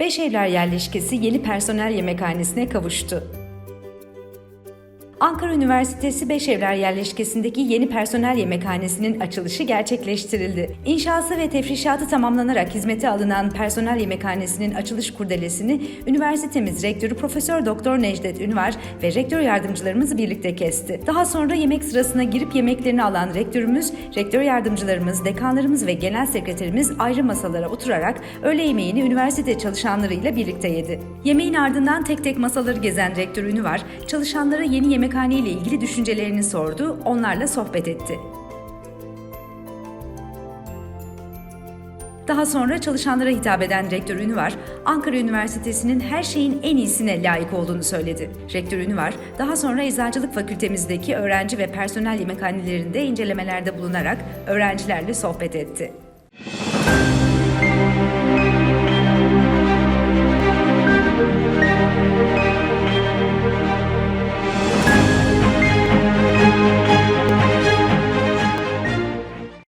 Beşevler yerleşkesi yeni personel yemekhanesine kavuştu. Ankara Üniversitesi Beşevler yerleşkesindeki yeni personel yemekhanesinin açılışı gerçekleştirildi. İnşası ve tefrişatı tamamlanarak hizmete alınan personel yemekhanesinin açılış kurdelesini üniversitemiz rektörü Profesör Doktor Necdet Ünvar ve rektör yardımcılarımız birlikte kesti. Daha sonra yemek sırasına girip yemeklerini alan rektörümüz, rektör yardımcılarımız, dekanlarımız ve genel sekreterimiz ayrı masalara oturarak öğle yemeğini üniversite çalışanlarıyla birlikte yedi. Yemeğin ardından tek tek masaları gezen rektör Ünvar, çalışanlara yeni yemekhane ile ilgili düşüncelerini sordu, onlarla sohbet etti. Daha sonra çalışanlara hitap eden rektör Ünvar, Ankara Üniversitesi'nin her şeyin en iyisine layık olduğunu söyledi. Rektör Ünvar, daha sonra Eczacılık Fakültemizdeki öğrenci ve personel yemekhanelerinde incelemelerde bulunarak öğrencilerle sohbet etti. Música